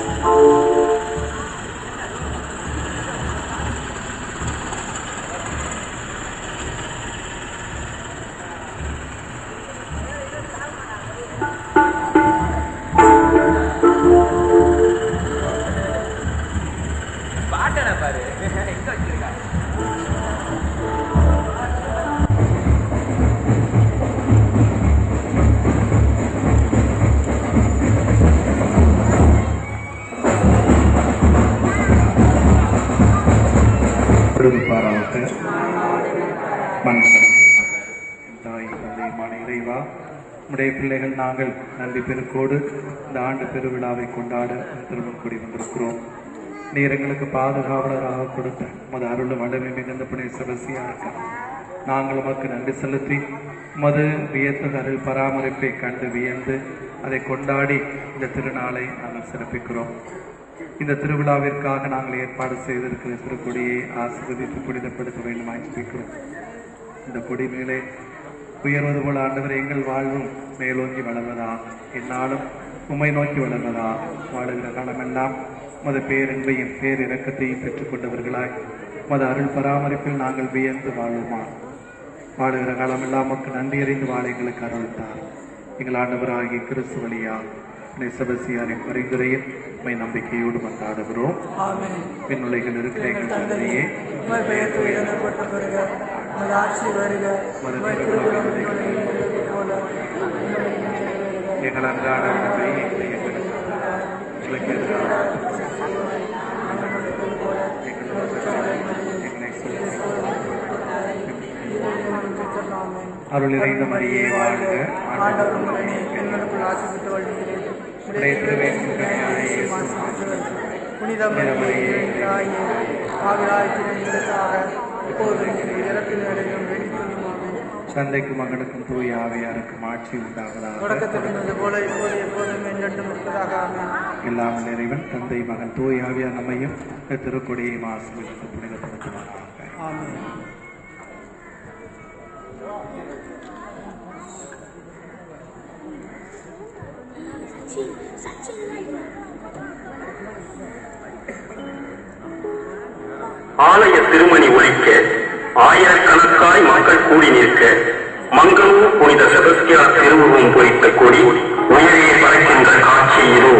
Oh. விடுவிப்பாராக தாய் தந்தையுமான இறைவா உடைய பிள்ளைகள் நாங்கள் நன்றி பெருக்கோடு இந்த ஆண்டு பெருவிழாவை கொண்டாட திரும்ப கூடி வந்திருக்கிறோம். நீர் எங்களுக்கு பாதுகாவலராக கொடுத்த உமது அருள் வல்லமை மிகுந்த புனித சிவசியாக நாங்கள் உமக்கு நன்றி செலுத்தி உமது வியத்த அருள் பராமரிப்பை கண்டு வியந்து அதை கொண்டாடி இந்த திருநாளை நாங்கள் சிறப்பிக்கிறோம். இந்த திருவிழாவிற்காக நாங்கள் ஏற்பாடு செய்திருக்கிற திருக்கொடியை ஆசீர்வதித்து புனிதப்படுத்த வேண்டுமாய் ஜெபிக்கிறோம் இந்த கொடி மேலே உயர்வது போல ஆண்டவர் எங்கள் வாழ்வும் மேலோங்கி வளர்வதா? என்னாலும் உமை நோக்கி வளர்வதா? வாழுகிற காலமெல்லாம் மத பேரன்பையும் பேரிறக்கத்தையும் பெற்றுக்கொண்டவர்களாய் மத அருள் பராமரிப்பில் நாங்கள் வியந்து வாழ்வோமா? வாழுகிற காலமெல்லாம் மக்கள் நன்றி அறிந்து வாழ எங்களுக்கு அருள்தார் எங்கள் ஆண்டவராகிய கிறிஸ்து வழியா நெசபசியாரின் பரிந்துரையில் உம்மை நம்பிக்கையோடு கொண்டாடுகிறோம் விண்ணுலைகள் இருக்கிற எங்கள் தந்தையே பெயர் உயர்த்தப்பட்ட வருக ஆட்சி வருக. எங்கள் அன்றாட உணவை எங்களுக்கு எதிராக. அருள் நிறைந்த மரியே வாழ்க. ஆண்டவர் ஆசி பெற்று வாழ்கிறேன். உடைய திருவேசுகனையாய இயேசு புனித மரியே தாயே ஆவியாய்க்கிற எங்களுக்காக இப்போது இறப்பின் நிலையும் தந்தைக்கும் மகனுக்கும் தூய ஆவியாருக்கும் ஆட்சி உண்டாவதாக. தொடக்கத்தில் இருந்தது போல இப்போது எப்போதும் என்றென்றும் இருப்பதாக ஆமென். எல்லாம் நிறைவன் தந்தை மகன் தூய ஆவியார் நம்மையும் திருக்கொடியை ஆசிர்வதித்து புனிதப்படுத்துவாராக ஆமென். ஆலய திருமணி ஒழிக்க ஆயிரக்கணக்காய் மக்கள் கூடி நிற்க மங்களூர் புனித செபஸ்தியார் திருவுருவம் பொறித்த கொடி உயரே பறக்கின்ற காட்சி இதோ.